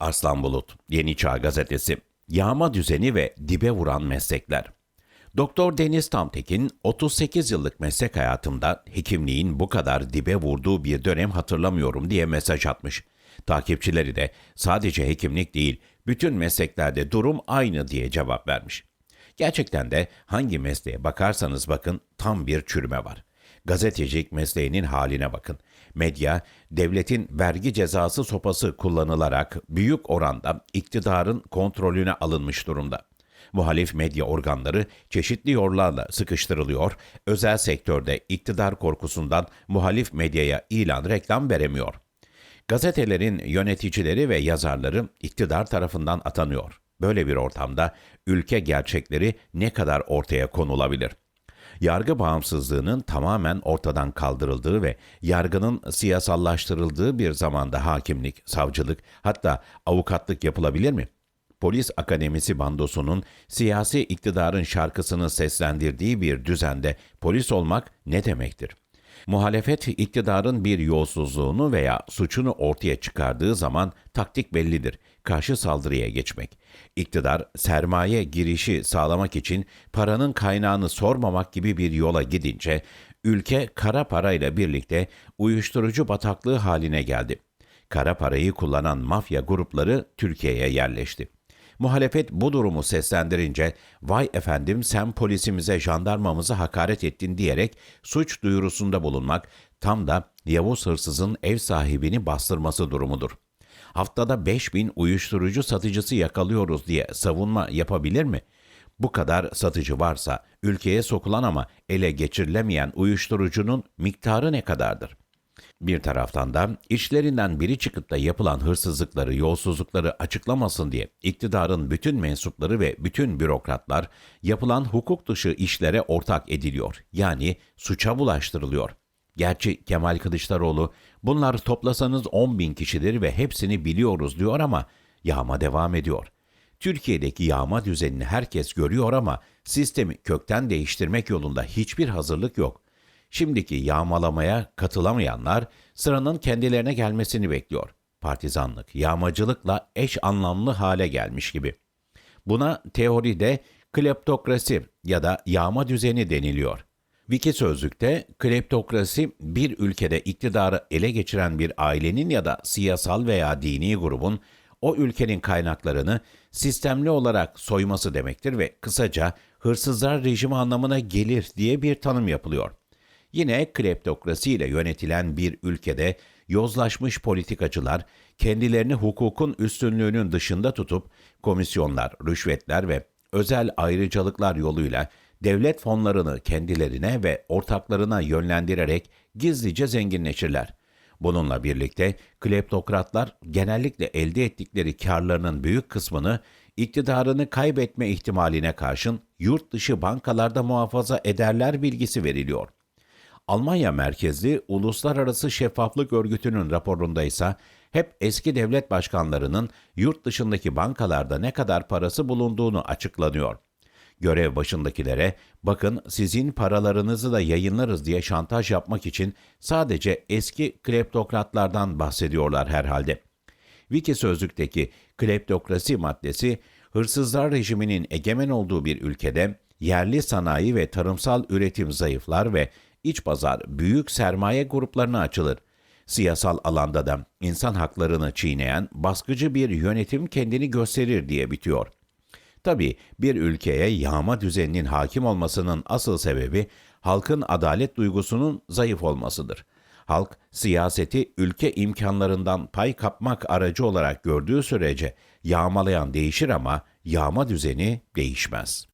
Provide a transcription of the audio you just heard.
Arslan Bulut, Yeni Çağ Gazetesi. Yağma düzeni ve dibe vuran meslekler. Doktor Deniz Tamtekin, 38 yıllık meslek hayatımda hekimliğin bu kadar dibe vurduğu bir dönem hatırlamıyorum diye mesaj atmış. Takipçileri de sadece hekimlik değil, bütün mesleklerde durum aynı diye cevap vermiş. Gerçekten de hangi mesleğe bakarsanız bakın tam bir çürüme var. Gazetecilik mesleğinin haline bakın. Medya, devletin vergi cezası sopası kullanılarak büyük oranda iktidarın kontrolüne alınmış durumda. Muhalif medya organları çeşitli yollarla sıkıştırılıyor, özel sektörde iktidar korkusundan muhalif medyaya ilan reklam veremiyor. Gazetelerin yöneticileri ve yazarları iktidar tarafından atanıyor. Böyle bir ortamda ülke gerçekleri ne kadar ortaya konulabilir? Yargı bağımsızlığının tamamen ortadan kaldırıldığı ve yargının siyasallaştırıldığı bir zamanda hakimlik, savcılık hatta avukatlık yapılabilir mi? Polis Akademisi bandosunun siyasi iktidarın şarkısını seslendirdiği bir düzende polis olmak ne demektir? Muhalefet iktidarın bir yolsuzluğunu veya suçunu ortaya çıkardığı zaman taktik bellidir. Karşı saldırıya geçmek. İktidar sermaye girişi sağlamak için paranın kaynağını sormamak gibi bir yola gidince ülke kara parayla birlikte uyuşturucu bataklığı haline geldi. Kara parayı kullanan mafya grupları Türkiye'ye yerleşti. Muhalefet bu durumu seslendirince vay efendim sen polisimize jandarmamıza hakaret ettin diyerek suç duyurusunda bulunmak tam da Yavuz hırsızın ev sahibini bastırması durumudur. Haftada 5000 uyuşturucu satıcısı yakalıyoruz diye savunma yapabilir mi? Bu kadar satıcı varsa ülkeye sokulan ama ele geçirilemeyen uyuşturucunun miktarı ne kadardır? Bir taraftan da içlerinden biri çıkıp da yapılan hırsızlıkları, yolsuzlukları açıklamasın diye iktidarın bütün mensupları ve bütün bürokratlar yapılan hukuk dışı işlere ortak ediliyor. Yani suça bulaştırılıyor. Gerçi Kemal Kılıçdaroğlu bunlar toplasanız 10 bin kişidir ve hepsini biliyoruz diyor ama yağma devam ediyor. Türkiye'deki yağma düzenini herkes görüyor ama sistemi kökten değiştirmek yolunda hiçbir hazırlık yok. Şimdiki yağmalamaya katılamayanlar sıranın kendilerine gelmesini bekliyor. Partizanlık, yağmacılıkla eş anlamlı hale gelmiş gibi. Buna teoride kleptokrasi ya da yağma düzeni deniliyor. Wiki sözlükte kleptokrasi bir ülkede iktidarı ele geçiren bir ailenin ya da siyasal veya dini grubun o ülkenin kaynaklarını sistemli olarak soyması demektir ve kısaca hırsızlar rejimi anlamına gelir diye bir tanım yapılıyor. Yine kleptokrasi ile yönetilen bir ülkede yozlaşmış politikacılar kendilerini hukukun üstünlüğünün dışında tutup komisyonlar, rüşvetler ve özel ayrıcalıklar yoluyla devlet fonlarını kendilerine ve ortaklarına yönlendirerek gizlice zenginleşirler. Bununla birlikte kleptokratlar genellikle elde ettikleri karlarının büyük kısmını iktidarını kaybetme ihtimaline karşın yurt dışı bankalarda muhafaza ederler bilgisi veriliyor. Almanya merkezli Uluslararası Şeffaflık Örgütü'nün raporunda ise hep eski devlet başkanlarının yurt dışındaki bankalarda ne kadar parası bulunduğunu açıklanıyor. Görev başındakilere bakın sizin paralarınızı da yayınlarız diye şantaj yapmak için sadece eski kleptokratlardan bahsediyorlar herhalde. Wiki sözlükteki kleptokrasi maddesi hırsızlar rejiminin egemen olduğu bir ülkede yerli sanayi ve tarımsal üretim zayıflar ve iç pazar büyük sermaye gruplarına açılır. Siyasal alanda da insan haklarını çiğneyen baskıcı bir yönetim kendini gösterir diye bitiyor. Tabii bir ülkeye yağma düzeninin hakim olmasının asıl sebebi halkın adalet duygusunun zayıf olmasıdır. Halk siyaseti ülke imkanlarından pay kapmak aracı olarak gördüğü sürece yağmalayan değişir ama yağma düzeni değişmez.